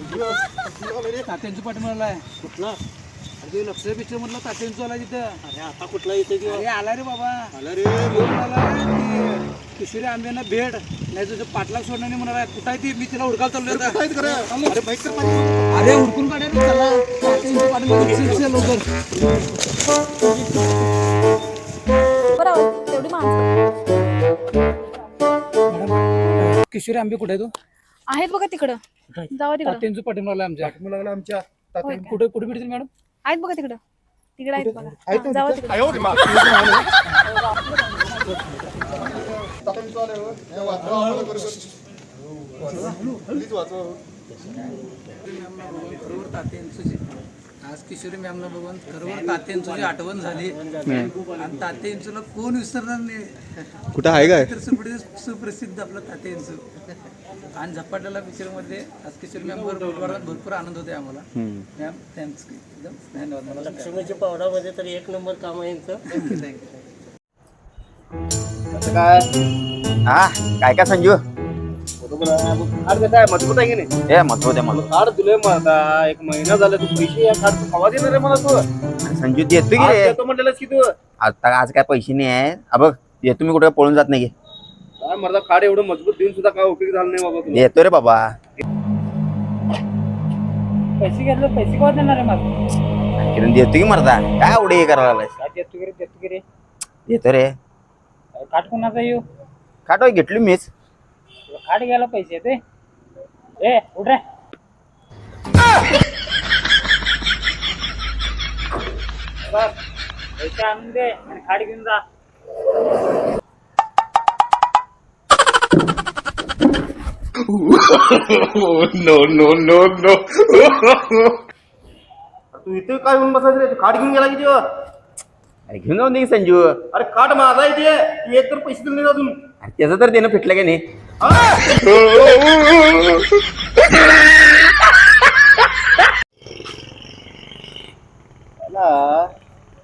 तात्यांचं पाठी म्हणालाय. कुठला? अरे ते लक्ष पिक्चर म्हटलं तात्यांचं आला तिथं. अरे आता कुठला येते अरे आला रे बाबा. आला रे किशोरी आंब्यांना भेड नाही तुझं पाटलाग सोडणार नाही म्हणाला कुठं आहे ती? मी तिला हुडकाल चाललोय आता. अरे बाईक अरे हुडकून काढा रे चला तात्यांच्या पाठीमागे चल, चल लवकर. तेवढी माणसं. किशोरी आंबे कुठे आहे तू? आहेत बघा तिकडं. जावा तिकडं. तात्यांचं पाठी म्हणाला आमच्या. लागला आमच्या. होय का? कुठे कुठे भेटतील मॅडम? आहेत बघा तिकडं. तिकडे आहेत बघा. आहेत हा, ना तात्यांचं जे आज किशोरी मॅमला बघून खरोबर तात्यांचं जी आठवण झाली. आणि तात्यांचं कोण विसरणार नाही. कुठं आहे काय? तर सुप्रसिद्ध सुप्रसिद्ध आपलं तात्यांचं. आणि झपाट्याला पिक्चरमध्ये आज किशोरी मॅम बरोबर भरपूर आनंद होते आम्हाला. मॅम थँक्स एकदम धन्यवाद. मला लक्ष्मीच्या पावडामध्ये तर एक नंबर काम आहे यांचं. थँक्यू थँक्यू काय? हा काय काय संजू? कार्ड कसं आहे मजबूत आहे की नाही ए मजबूत आहे कार्ड दिलोय मग आता एक महिना झाला तू पैसे या कार्ड देणार रे मला तू आज संजू देतो की रे? देतो म्हटलेलंस की तू आता आज काय पैसे नाही आहे. हा बघ देतो मी कुठे पळून जात नाही. काय मला कार्ड एवढं मजबूत देऊन सुद्धा काय उपयोग झाला नाही बाबा तुला देतो रे बाबा. पैसे घेतले पैसे केव्हा देणार आहे मला किरण देतो की मरदा? काय आवडे हे करायला लागलायस? काय देतो की रे देतो की रे? देतो रे. काट कोणाचा येऊ? काटो घेतली मीच. काट घ्यायला पैसे ते ए. उठ रे. पैसे आणून दे आणि खाट घेऊन जा. तू इथे काय येऊन बसायचं रे? कार्ड घेऊन गेला किती अरे घेऊन जाऊन दे की संजू. अरे अरे कार्ड माझा आहे ते तू एक तर पैसे दिले नाही अजून. त्याचं तर देणं फिटलं का नाही. त्याला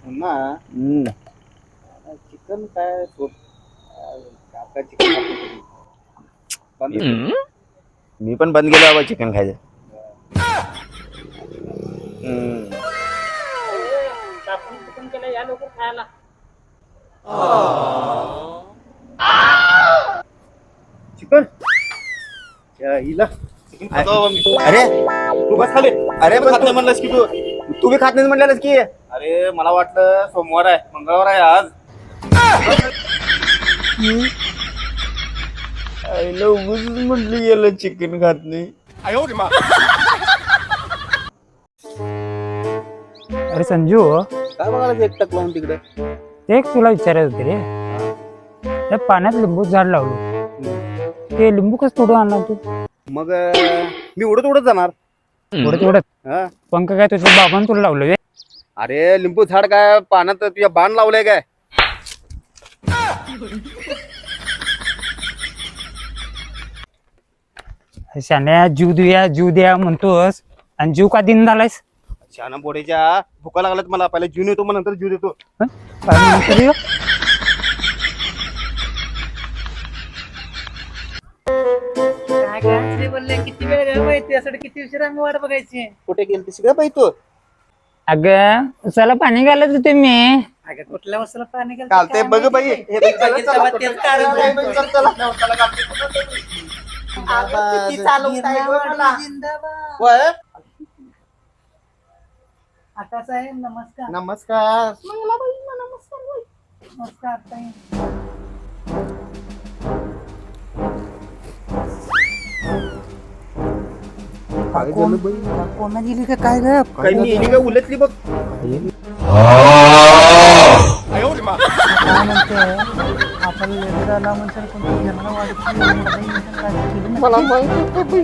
पुन्हा. हम्म. चिकन काय सोप काय चिकन बंद मी पण बंद केलं बाबा चिकन खायचं. हम्म. आपण चिकन केलं या लवकर खायला. चिकन त्या हिला चिकन खातो बाबा मी. अरे तू बस खाली अरे पण खात नाही म्हणलास की तू. तू बी खात नाही म्हणलेलंस की. अरे मला वाटलं सोमवार आहे मंगळवार आहे आज. आईला उगच म्हटलं गेलं चिकन खात नाही. अरे संजू. काय बघायला एकटक लावून तिकडे? ते एक तुला विचारायचं होते रे. त्या पाण्यात लिंबू झाड लावलं. ते लिंबू कसं तोडून आणणार तू. मग अं, मी उडत उडत जाणार. थोडं हा. पंख काय तुझ्या बाबांनी तुला लावलं बे? अरे लिंबू झाड काय पाण्यात तुझ्या बाण लावलंय काय? शान्या जीव देऊया जीव द्या म्हणतोस. आणि जीव का दिन झालायस? शाना पोडेच्या भुका लागल्यात मला. पहिला जीवन येतो मग नंतर जीव देतो. हं? बोलले किती वेळ माहिती यासाठी किती उशीर आम्ही वाट बघायची कुठे गेली सगळं पाहिजे तू अगं उसाला पाणी घालत होते मी अगं कुठल्या वस्तूला पाणी घालतो बघ? बाई हे बाई, चला, चला, चला. बाई, चला, चला. जिंदाबाद. वय. नमस्कार नमस्कार नमस्कार ताई. कोण? गेली का काय ग काही मी येणी काय उलटली बघ. काय म्हणते आपण लेटर आला कोणत्या वाढत मला माहीत होतं बाई.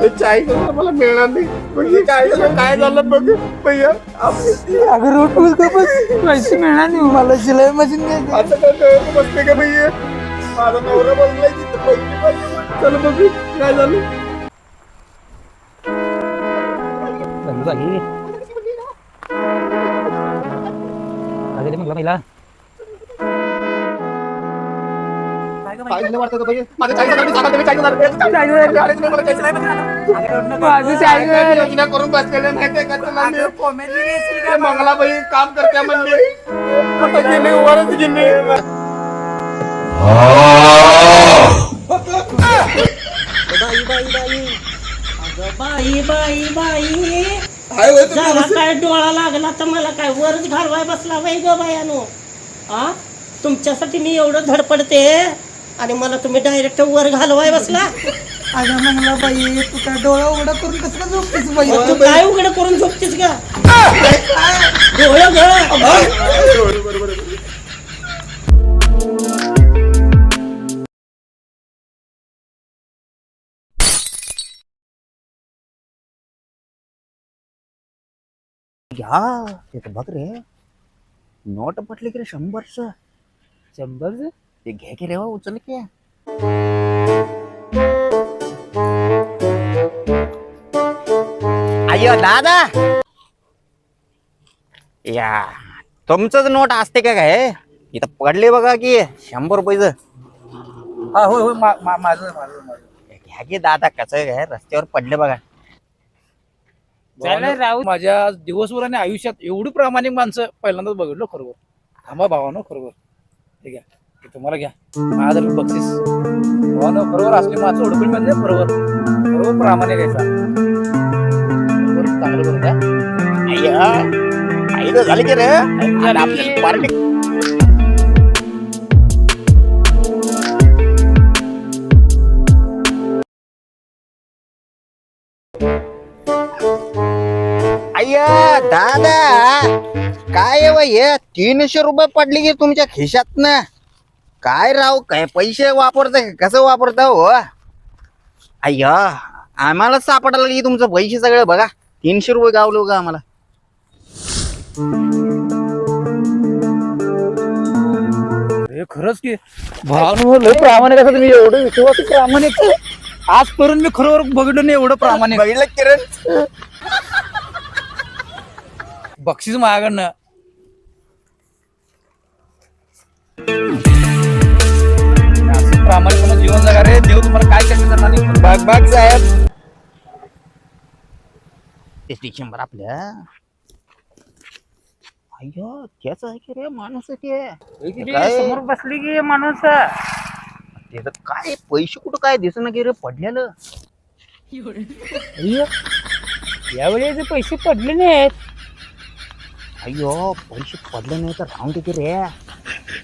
हे चाय मला मिळणार नाही. म्हणजे काय झालं काय झालं बघ. भैया आपली अगं रोट बोलतो बस. पैसे मिळणार नाही. मला शिलाई मशीन घ्यायची असं काय कळत बसते का भैया? माझा नवरा बसलाय तिथं. पैसे पाहिजे चल बघू काय झालं. करून बसलेले मंगलाबाई काम करते म्हणजे आता गेले वरच गेले बाई बाई बाई अगं बाई बाई काय डोळा लागला तर मला काय? वरच घालवाय बसला बाई ग बायानो. आ? तुमच्यासाठी मी एवढं धडपडते? आणि मला तुम्ही डायरेक्ट वर घालवाय बसला? अगं मंगला बाई तू काय डोळा उघडा करून कसं काय झोपतेस बाई? तू काय उघड करून झोपतीस का डोळं ग. घ्या ते तर बघ रे. नोट पटली की रे शंभरच? शंभर ते घ्या की रे हो, उचल की. अय्यो दादा! या तुमचंच नोट असते का काय? इथं पडले बघा की शंभर रुपयाचं. हा होय होय माझं माझं घ्या की दादा कसं काय रस्त्यावर पडले बघा. चला राहू माझ्या दिवसभर आणि आयुष्यात एवढी प्रामाणिक माणसं पहिल्यांदाच बघितलं खरोबर थांबा भावानो खरोबर हे घ्या. हे तुम्हाला घ्या. माझं बक्षीस. भावानो खरोबर असले माझं ओळखून म्हणजे बरोबर बरोबर प्रामाणिक आहे. बरोबर चांगलं द्या झाली की रे. आपल्याला पार्टी अय्या दादा काय वय हे? तीनशे रुपये पडले की तुमच्या खिशात ना काय राव काय पैसे वापरता कसं वापरता हो? अय्या आम्हाला सापडायला की तुमचं पैसे सगळं बघा. तीनशे रुपये गावलो का आम्हाला? खरंच की? भावानो लय प्रामाणिक असं तुम्ही एवढं विश्वास प्रामाणिक. आजपर्यंत मी खरोबर बघितलं नाही एवढं प्रामाणिक. बघितलं किरण? बक्षीस माझ्याकडनं असं प्रामाणिकपणे जीवन जगा रे. देव तुम्हाला काय कमी करणार नाही. बघ बघ साहेब. ते डिसेंबर आपल्या. अय्यो त्याच आहे की रे माणूस आहे ते. काय? समोर बसली की माणूस. ते तर काय पैसे कुठं काय दिसणं की रे पडलेलं. अय्यो, यावेळी पैसे पडले नाहीत अय्यो पैसे पडले नाही तर राहून दे की रे?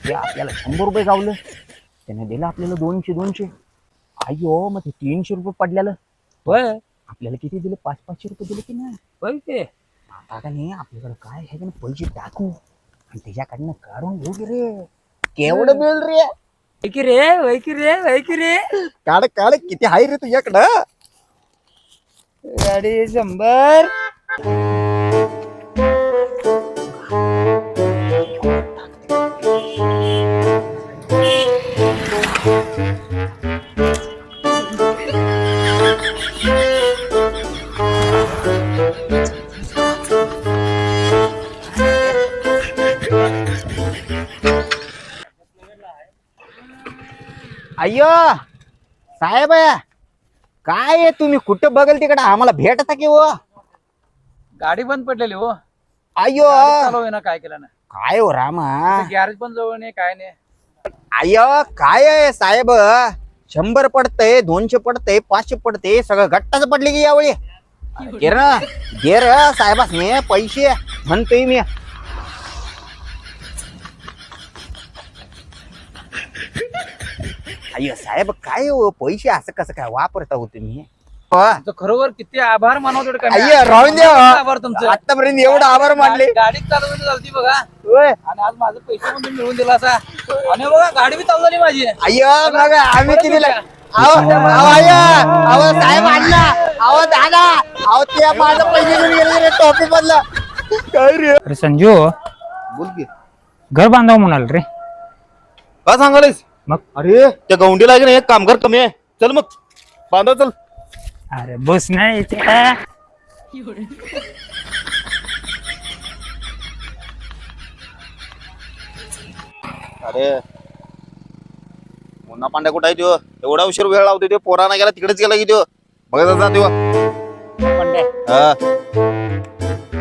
ते आपल्याला शंभर रुपये गावलं. त्याने दिलं आपल्याला दोनशे दोनशे. अय्यो मग ते तीनशे रुपये पडलेलं. होय. आपल्याला किती दिले? पाच पाचशे रुपये दिले की नाही? होय ते आता का नाही आपल्याकडे काय आहे? का नाही पैसे टाकू. आणि त्याच्याकडनं काढून घेऊ की रे? केवढं मिळेल रे? होय की रे होय की रे होय की रे. काढ काढ किती आहे रे तुझ्याकडं? गाडी शंभर. अय्यो साहेब काय आहे तुम्ही? कुठं बघल तिकडं? आम्हाला भेटता की हो? गाडी बंद पडलेली हो. अय्यो. चालू आहे ना काय केलं ना. काय हो रामा? गॅरेज पण जवळ नाही काय नाही. अय्यो काय आहे साहेब? शंभर पडतंय दोनशे पडतंय पाचशे पडते सगळं गट्टाच पडले की यावेळी. घे ना घे र साहेबास मी पैसे. म्हणतोय मी. अय्यो साहेब काय हो पैसे असं कसं काय वापरता हो तुम्ही? हो. तुमचं खरोबर किती आभार मानव तेवढं कमी आहे. अय्यो राहून द्या. आभार तुमचं? आतापर्यंत एवढं आभार मानले. गाडी- चालवून चालती बघा. होय. आणि आज माझं पैसे पण तुम्ही मिळवून दिला असा. आणि बघा गाडी बी चालू झाली माझी. अय्यो बघा आम्ही किती अहो अहो अय्यो अहो साहेब आणला. अहो दादा अहो ते माझं पैसे घेऊन गेले रे टॉपी मधलं. काय रे? अरे संजू बोल की. घर बांधावं म्हणाल रे. काय सांगायलास मग? अरे! त्या गौंडीला आहे ना एक कामगार कमी आहे. चल मग. बांधा चल. अरे बस नाही अरे! पुन्हा पांड्या कुठं आहे त्यो? एवढा उशीर वेळ लावतो त्यो. पोराना गेला तिकडेच गेला की त्यो. बघा जा त्यो. पंड्या. हा,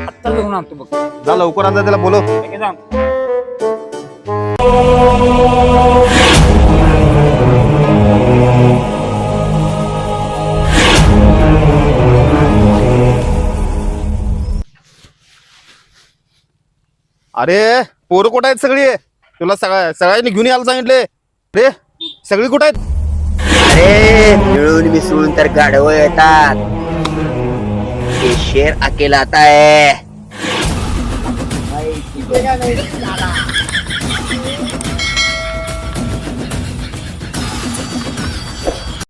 आत्ता घेऊन आणतो बघ. जा लवकर आता त्याला बोलव. लगेच आणतो. अरे पोर कुठं आहेत सगळी? तुला सगळ्या सगळ्यांनी घेऊन यायला सांगितले. रे सगळी कुठं आहेत? अरे मिळून मिसळून तर गाढव येतात. हे शेर अकेला आता आहे.